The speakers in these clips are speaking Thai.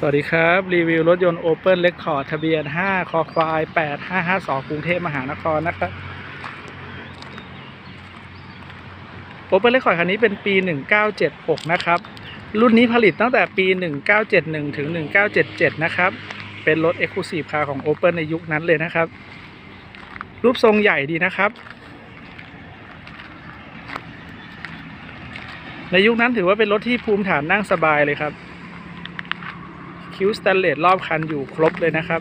สวัสดีครับ รีวิวรถยนต์ Open Record ทะเบียน 5 คอควาย 8552 กรุงเทพมหานครนะครับ Open Record คันนี้เป็นปี 1976 นะครับ รุ่นนี้ผลิตตั้งแต่ปี 1971 ถึง 1977 นะครับ เป็นรถ Exclusive Car ของ Open ในยุคนั้นเลยนะครับ รูปทรงใหญ่ดีนะครับ ในยุคนั้นถือว่าเป็นรถที่ภูมิฐานนั่งสบายเลยครับ คิ้วสแตนเลสรอบคันอยู่ครบเลยนะครับ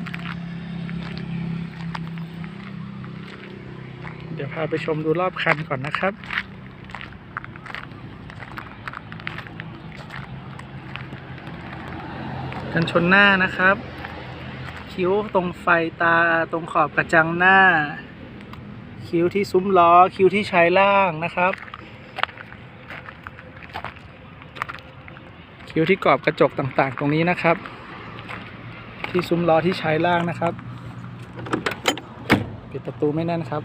เดี๋ยวพาไปชมดูรอบคันก่อนนะครับกันชนหน้านะครับ คิ้วตรงไฟตาตรงขอบกระจังหน้า คิ้วที่ซุ้มล้อ คิ้วที่ใช้ล่างนะครับ คิ้วที่กรอบกระจกต่างๆ ตรงนี้นะครับ ที่ซุ้มล้อที่ใช้ล่างนะครับ ปิดประตูไม่แน่นครับ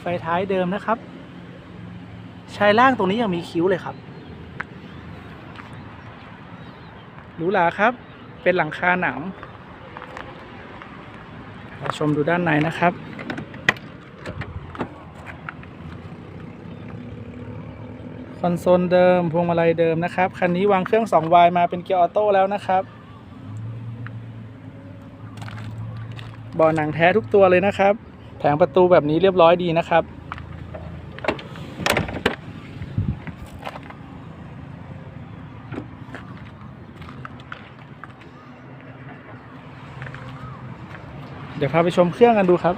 ไฟท้ายเดิมนะครับใช้ล่างตรงนี้ยังมีคิ้วเลยครับหรูหราครับ เป็นหลังคาหนังมาชมดูด้านในนะครับ คอนโซลเดิมพวงมาลัยเดิมนะครับ คันนี้วางเครื่อง2วาล์วมาเป็นเกียร์ออโต้แล้วนะครับเบาะหนังแท้ทุกตัวเลยนะครับ แผงประตูแบบนี้เรียบร้อยดีนะครับ เดี๋ยวพาไปชมเครื่องกันดูครับ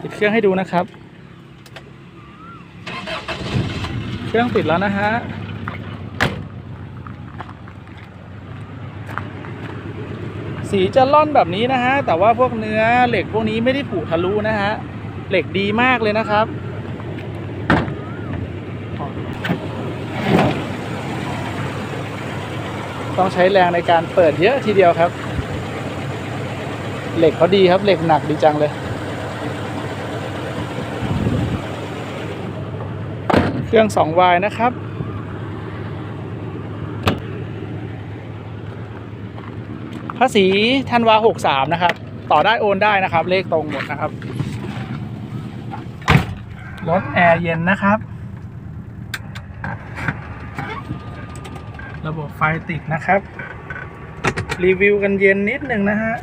ติด เครื่องให้ดูนะครับ เครื่องติดแล้วนะฮะสีจะล่อนแบบนี้นะฮะ แต่ว่าพวกเนื้อเหล็กพวกนี้ไม่ได้ผุทะลุนะฮะ เหล็กดีมากเลยนะครับ ต้องใช้แรงในการเปิดเยอะทีเดียวครับ เหล็กเขาดีครับ เหล็กหนักดีจังเลย เครื่อง2วายนะครับ ภาษีธันวา63 นะครับ ต่อได้โอนได้นะครับ เลขตรงหมดนะครับรถแอร์เย็นนะครับ ระบบไฟติดนะครับ รีวิวกันเย็นนิดหนึ่งนะฮะ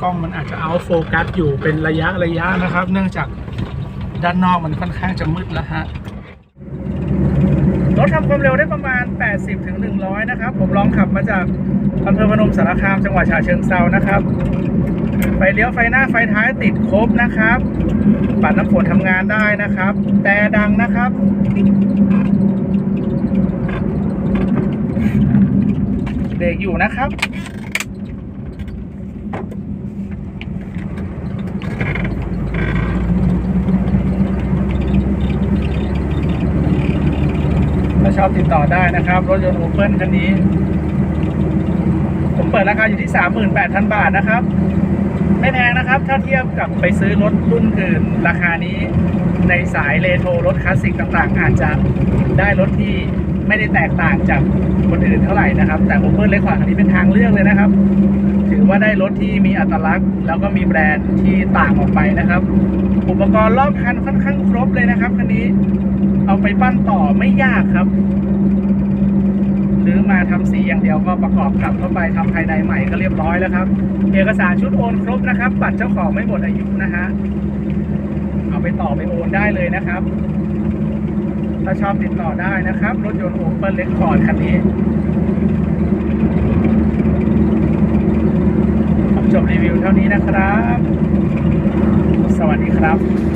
กล้องมันอาจจะเอาโฟกัสอยู่เป็นระยะระยะนะครับ เนื่องจาก ด้านนอกมันค่อนข้างจะมืดแล้วฮะรถทำความเร็วได้ประมาณ80ถึง100 นะครับ ผมลองขับมาจากอำเภอพนมสารคามจังหวัดฉะเชิงเซานะครับ ไฟเลี้ยวไฟหน้าไฟท้ายติดครบนะครับ ปัดน้ำฝนทำงานได้นะครับ แต่ดังนะครับ เบรกอยู่นะครับ ชอบติดต่อได้นะครับ รถยนต์โอเปิลคันนี้ ผมเปิดราคาอยู่ที่ 38,000 บาทนะครับ ไม่แพงนะครับ ถ้าเทียบกับไปซื้อรถรุ่นอื่น ราคานี้ในสายเรโทรรถคลาสสิกต่างๆ อาจจะได้รถที่ไม่ได้แตกต่างจากคนอื่นเท่าไหร่นะครับ แต่โอเปิลเลคคอร์ดคันนี้เป็นทางเลือกเลยนะครับ ถือว่าได้รถที่มีอัตลักษณ์ แล้วก็มีแบรนด์ที่ต่างออกไปนะครับ อุปกรณ์รอบคันค่อนข้างครบเลยนะครับคันนี้ เอาไปปั้นต่อไม่ยากครับ หรือมาทำสีอย่างเดียวก็ประกอบกลับเข้าไปทำภายในใหม่ก็เรียบร้อยแล้วครับ เอกสารชุดโอนครบนะครับ บัตรเจ้าของไม่หมดอายุนะฮะ เอาไปต่อไปโอนได้เลยนะครับ ถ้าชอบติดต่อได้นะครับ รถยนต์โอเปิลเลคคอร์ดคันนี้จบรีวิวเท่านี้นะครับ สวัสดีครับ